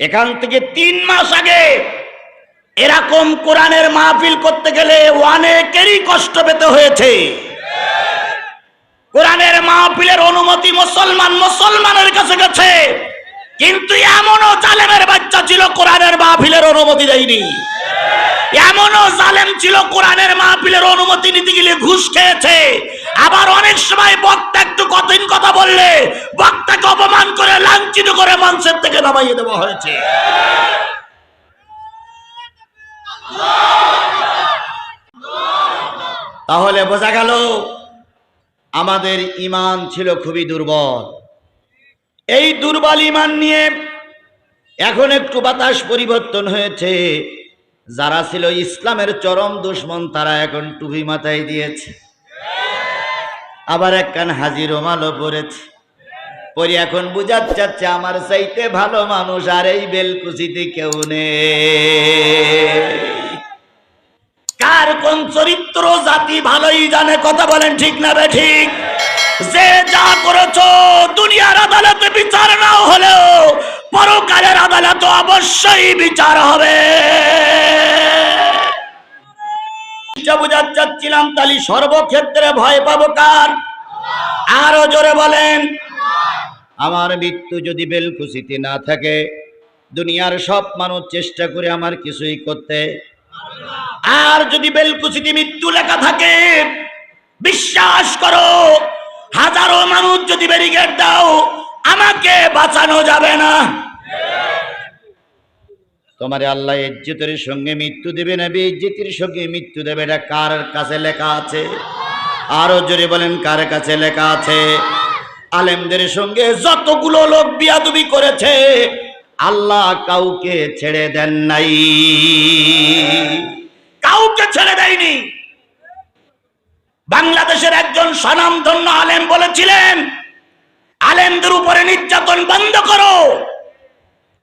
এখান থেকে তিন মাস আগে এরকম কোরআনের মাহফিল করতে গেলে অনেকেরই কষ্ট পেতে হয়েছে। কোরআনের মাহফিলের অনুমতি মুসলমান মুসলমানের কাছে গেছে। কিন্তু এমনও জালেমের বাচ্চা ছিল কোরআনের মাহফিলের অনুমতি দেয়নি। এমনও জালেম ছিল কোরআনের মাহফিলের অনুমতি নিতে গেলে ঘুষ খেয়েছে। আবার অনেক সময় বক্তা একটু কঠিন কথা বললে বক্তাকে অপমান করে, লাঞ্ছিত করে মানুষের থেকে নামাইয়ে দেওয়া হয়েছে। তাহলে বোঝা গেল আমাদের ইমান ছিল খুবই দুর্বল। এই দুর্বল ইমান নিয়ে এখন একটু বাতাস পরিবর্তন হয়েছে। যারা ছিল ইসলামের চরম দুশ্মন, তারা এখন টুপি মাথায় দিয়েছে। আবার এক একখান হাজির রোমালও পড়েছে পরে এখন বুঝার চাচ্ছে, আমার চাইতে ভালো মানুষ আর এই বেলকুচিতে কেউ নেই। কার কোন চরিত্র জাতি ভালোই জানে, কথা বলেন ঠিক না বে ঠিক? যে যা করেছ, দুনিয়ার আদালতে বিচার নাও হলেও পরকালের আদালতে অবশ্যই বিচার হবে। চাচ্ছিলাম তালি সর্বক্ষেত্রে ভয় পাবো কার? আরও জোরে বলেন। আমার মৃত্যু যদি বেলকুচিতে না থাকে দুনিয়ার সব মানুষ চেষ্টা করে আমার কিছুই করতে। আর যদি বেলকুচিতে মৃত্যু লেখা থাকে বিশ্বাস করো হাজারো মানুষ যদি ব্যারিকেড দাও আমাকে বাঁচানো যাবে না। তোমার আল্লাহ ইজ্জতের সঙ্গে মৃত্যু দেবে না ইজ্জতের সঙ্গে মৃত্যু দেবে। এটা কার কাছে লেখা আছে? আরও জোরে বলেন, কার কাছে লেখা আছে? আলেমদের সঙ্গে যতগুলো লোক বিয়াদুবি করেছে, আল্লাহ কাউকে ছেড়ে দেন নাই। কাউকে ছেড়ে দেয়নি। বাংলাদেশের একজন স্বনামধন্য আলেম বলেছিলেন, আলেমদের উপরে নির্যাতন বন্ধ করো।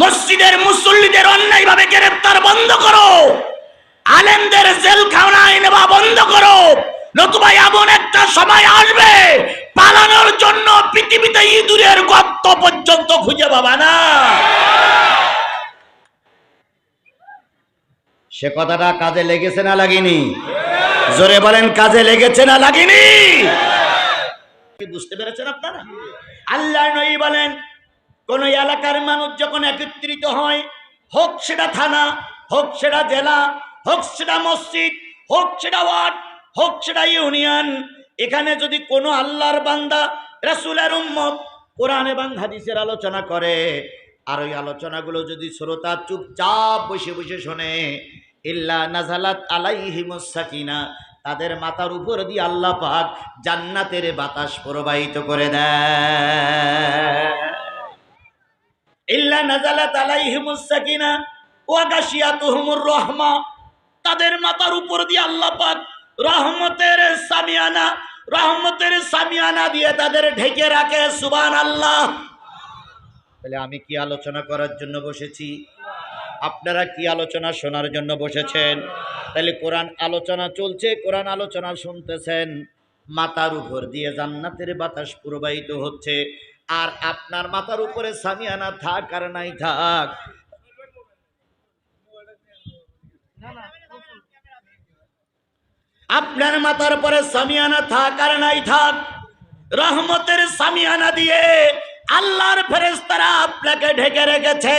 মসজিদের মুসল্লিদের অন্যায়ভাবে গ্রেপ্তার বন্ধ করো। আলেমদের জেল খাওয়ায় নেওয়া বন্ধ করো। নতুবা এমন একটা সময় আসবে, পালানোর জন্য পৃথিবীতে ইঁদুরের গর্ত পর্যন্ত খুঁজে পাবা না। সে কথাটা কাজে লেগেছে না লাগেনি? জোরে বলেন, কাজে লেগেছে না লাগেনি? বুঝতে পেরেছেন আপনারা? আল্লাহ নই বলেন কোন এলাকার মানুষ যখন একত্রিত হয়, হোক সেটা থানা, হোক সেটা জেলা, হোক সেটা মসজিদ, হোক সেটা ওয়ার্ড, হোক সেটা ইউনিয়ন, এখানে যদি কোনো আল্লাহর বান্দা, রাসূলের উম্মত কোরআন এবং হাদিসের আলোচনা করে, আর ওই আলোচনাগুলো যদি শ্রোতা চুপচাপ বসে বসে শোনে, ইল্লা নাজালাত আলাইহিমুস সাকিনা, তাদের মাথার উপর দিয়ে আল্লাহ পাক জান্নাতের বাতাস প্রবাহিত করে দেয়। ইল্লা নাজালাত আলাইহিমুস সাকিনা ওয়া গাশিয়াতুহুমুর রাহমা। তাদের মাথার উপর দিয়ে আল্লাহ পাক রহমতের সামিয়ানা রহমতের সামিয়ানা দিয়ে তাদের ঢেকে রাখে, সুবহানাল্লাহ। তাহলে আমি কি আলোচনা করার জন্য বসেছি? আপনারা কি আলোচনা শোনার জন্য বসেছেন? তাহলে কোরআন আলোচনা চলছে, কোরআন আলোচনা শুনতেছেন। মাতার উপর দিয়ে জান্নাতের বাতাস প্রবাহিত হচ্ছে। আর আপনার মাথার উপরে সামিয়ানা থাক আর নাই থাক। আপনার মাথার পরে সামিয়ানা থাক আর নাই থাক। রহমতের সামিয়ানা দিয়ে আল্লাহর ফেরেশতারা আপনাকে ঢেকে রেখেছে।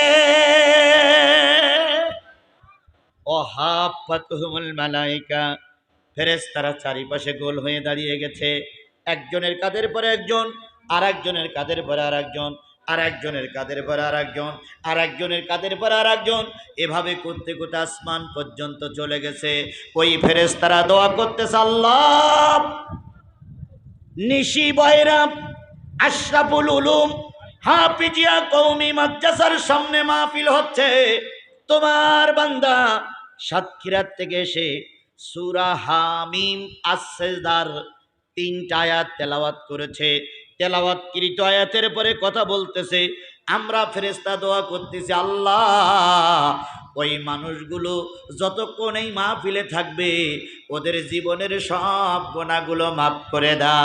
ফেরেশতারা চারিপাশে গোল হয়ে দাঁড়িয়ে গেছে। একজনের কাদের পরে একজন আর একজনের কাদের পরে আর একজন আর একজনের কাদের পরে আর একজন আর একজনের কাদের পরে আর একজন এভাবে করতে করতে আসমান পর্যন্ত চলে গেছে। ওই ফেরেশতারা দোয়া করতে আল্লাহ নিশি বয়রা আশরাফুল উলুম, হাফিজিয়া কৌমি মাদ্রাসার সামনে মাহফিল হচ্ছে। তোমার বান্দা সাতক্ষীরার থেকে এসে সুরা হামিম আসেদার তিনটা তেলাওয়াত করেছে। তেলাওয়াতকৃত আয়াতের পরে কথা বলতেছে, আমরা ফেরেস্তা দোয়া করতেছি, আল্লাহ, ওই মানুষগুলো যতক্ষণ এই মাহফিলে থাকবে, ওদের জীবনের সব গোনাগুলো মাফ করে দা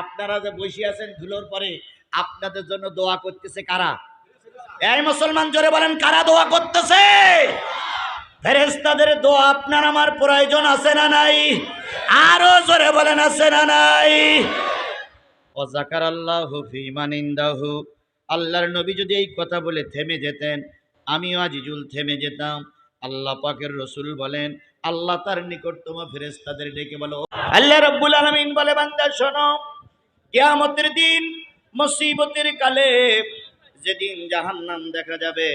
আপনারা যে বসে আছেন ধুলোর পরে, আপনাদের জন্য দোয়া করতেছে কারা? এই মুসলমান জোরে বলেন, কারা দোয়া করতেছে? ফেরেস্তাদের দোয়া আপনার আমার প্রয়োজন আছে না নাই? আরও জোরে বলেন, আছে না নাই? ও জাকার আল্লাহ ফিমানিন্দাহু আল্লাহর নবী যদি এই কথা বলে থেমে যেতেন, আমিও আজিজুল থেমে যেতাম। আল্লাহ পাকের রসুল বলেন, আল্লাহ তার নিকটতম ফেরেস্তাদের ডেকে বলো আল্লাহ রব্বুল আলমিন, বলে বান্দা, শোনো, কেয়ামতের দিন মুসিবতের কালে যেদিন জাহান্নাম দেখা যাবে,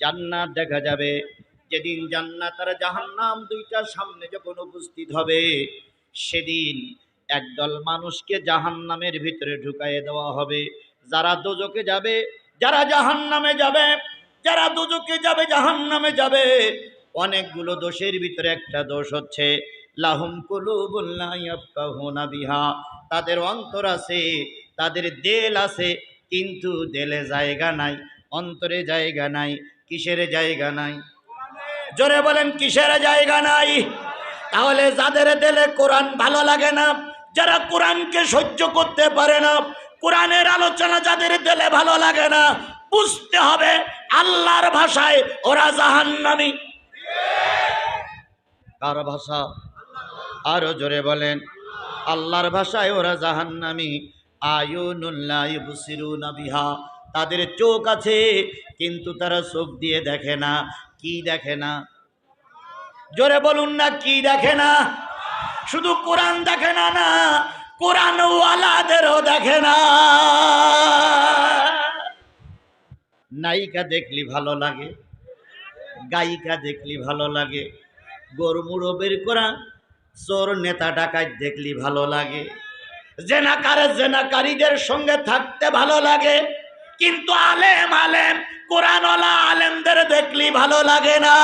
জান্নাত দেখা যাবে যেদিন জান্নাত আর জাহান্নাম দুইটা সামনে যখন উপস্থিত হবে, সেদিন একদল মানুষকে জাহান্নামের ভিতরে ঢুকাইয়ে দেওয়া হবে। যারা দোজকে যাবে, যারা জাহান্নামে যাবে, যারা দোজকে যাবে, জাহান্নামে যাবে, অনেকগুলো দোষের ভিতরে একটা দোষ হচ্ছে, লাহুম কুলুবুল্লাহ বিহা। তাদের অন্তর আছে, তাদের দেল আছে, কিন্তু দেলে জায়গা নাই, অন্তরে জায়গা নাই, কিসের জায়গা নাই? জোরে বলেন, কিসের জায়গা নাই? তাহলে যাদের দেলে কোরআন ভালো লাগে না, যারা কোরআনকে সহ্য করতে পারে না, কোরআনের আলোচনা যাদের দেলে ভালো লাগে না, বুঝতে হবে আল্লাহর ভাষায় ওরা জাহান্নামী। কার ভাষা আরও জোরে বলেন, আল্লাহর ভাষায় ওরা জাহান্নামী। আয়ুনুল্লাহ বিহা। তাদের চোখ আছে, কিন্তু তারা চোখ দিয়ে দেখে না। কি দেখে না? জোরে বলুন না, কি দেখে না? শুধু কোরআন দেখে না না কোরআন ওয়ালাদেরও দেখে না। নায়িকা দেখলি ভালো লাগে, গায়িকা দেখলি ভালো লাগে, গরু বের করা চোর নেতা ডাকাত দেখলি ভালো লাগে, জেনাকারে জেনাকারীদের সঙ্গে থাকতে ভালো লাগে। কিন্তু আলেম আলেম, কোরআনওয়ালা আলেমদের দেখলি ভালো লাগে না।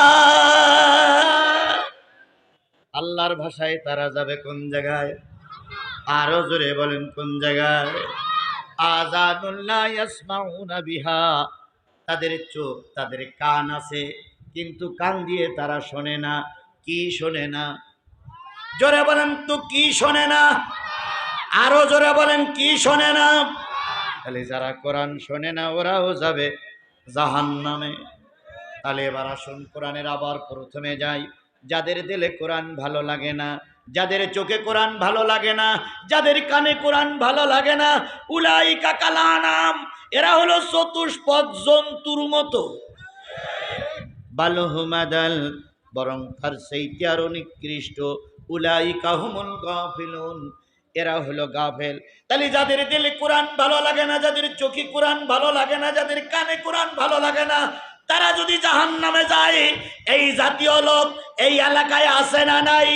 আল্লাহর ভাষায় তারা যাবে কোন জায়গায়? আরও জোরে বলেন, কোন জায়গায়? আজানুল্লাহ বিহা। তাদের চোখ, তাদের কান আছে, কিন্তু কান দিয়ে তারা শোনে না। কি শোনে না? জোরে বলেন তো, কি শোনে না? আরও জোরে বলেন, কি শোনে না? তাহলে যারা কোরআন শোনে না, ওরাও যাবে জাহান নামে তাহলে এবার আসুন, কোরআনের আবার প্রথমে যাই। যাদের দিলে কোরআন ভালো লাগে না, যাদের চোখে কোরআন ভালো লাগে না, যাদের কানে কোরআন ভালো লাগে না উলাই কাকালা নাম এরা হলো চতুষ্পদ জন্তুর মতো। বালহুমাদাল বরং তার সেইটি আরও নিকৃষ্ট। উলাই কাহুমুল গাফিলুন এরা হলো গাফেল। তাহলে যাদের দিলে কোরআন ভালো লাগে না, যাদের চোখে কোরআন ভালো লাগে না, যাদের কানে কোরআন ভালো লাগে না, তারা যদি জাহান নামে যায়, এই জাতীয় লোক এই এলাকায় আছে না নাই?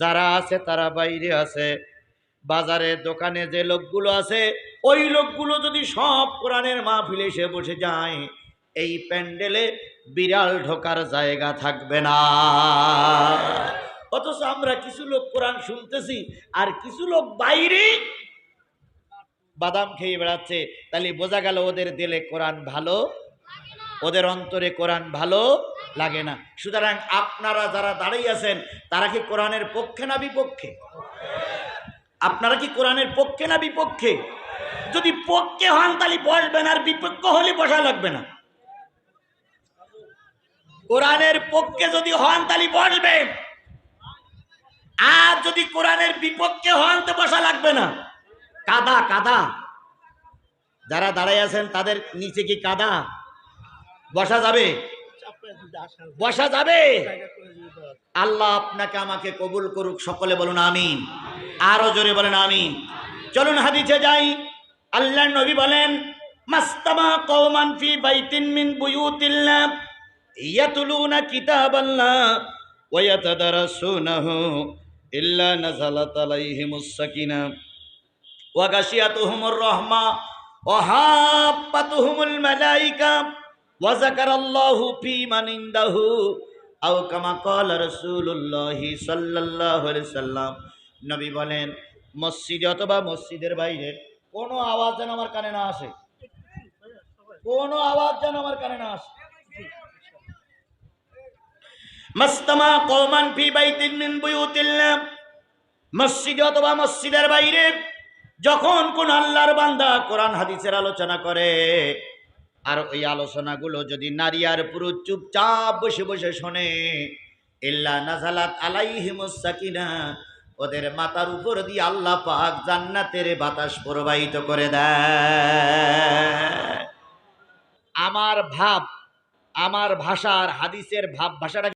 যারা আছে তারা বাইরে আছে। বাজারে, দোকানে যে লোকগুলো আছে, ওই লোকগুলো যদি সব কোরআনের মাহফিলে এসে বসে যায়, এই প্যান্ডেলে বিড়াল ঢোকার জায়গা থাকবে না। অথচ আমরা কিছু লোক কোরআন শুনতেছি আর কিছু লোক বাইরে বাদাম খেয়ে বেড়াচ্ছে। তাহলে বোঝা গেল ওদের দিলে কোরআন ভালো, ওদের অন্তরে কোরআন ভালো লাগে না। সুতরাং আপনারা যারা দাঁড়িয়ে আছেন, তারা কি কোরআনের পক্ষে না বিপক্ষে? আপনারা কি কোরআনের পক্ষে না বিপক্ষে? যদি পক্ষে হন, তাহলে বসবেন আর বিপক্ষ হলে বসা লাগবে না। কোরআনের পক্ষে যদি হন, তাহলে বসবেন। আর যদি কোরআনের বিপক্ষে হন তো বসা লাগবে না। কাদা কাদা। যারা দাঁড়াই আছেন, তাদের নিচে কি কাদা? বসা যাবে? বসা যাবে? আল্লাহ আপনাকে আমাকে কবুল করুক, সকলে বলুন আমিন। আরও জোরে বলেন আমিন। চলুন হাদিসে যাই। আল্লাহ নবী বলেন, মাস্তামা কওমান ফি বাইতিন মিন বুয়ুতিল্লাহ, ইয়াতুলুনা কিতাবাল্লাহ, ওয়া ইয়াতাদারাসুনাহু। ইল্লা নাযালাত আলাইহিমুস সাকিনা ওয়া গাশিয়াতুহুমুর রাহমা ওয়া হাফাতুহুমুল মালাইকা ওয়া যাকারাল্লাহু ফি মান ইনদাহু আও কামা ক্বালা রাসূলুল্লাহি সাল্লাল্লাহু আলাইহি সাল্লাম। নবী বলেন, মসজিদে অথবা মসজিদের বাইরে কোনো আওয়াজ যেন আমার কানে না আসে। কোনো আওয়াজ যেন আমার কানে না আসে। মাস্তামা কওমান ফি বাইতিন মিন বুয়ুতিল্লাহ। মসজিদে অথবা মসজিদের বাইরে যখন কোন আল্লাহর বান্দা কোরআন হাদিসের আলোচনা করে, আর ওই আলোচনাগুলো যদি নারী আর পুরুষ চুপচাপ বসে বসে শোনে, ইল্লা নাজালাত আলাইহিমুস সাকিনা, ওদের মাথার উপর দিয়ে আল্লাহ পাক জান্নাতের বাতাস প্রবাহিত করে দেয়। আমার ভাব, আমার ভাষার হাদিসের ভাব ভাষাটা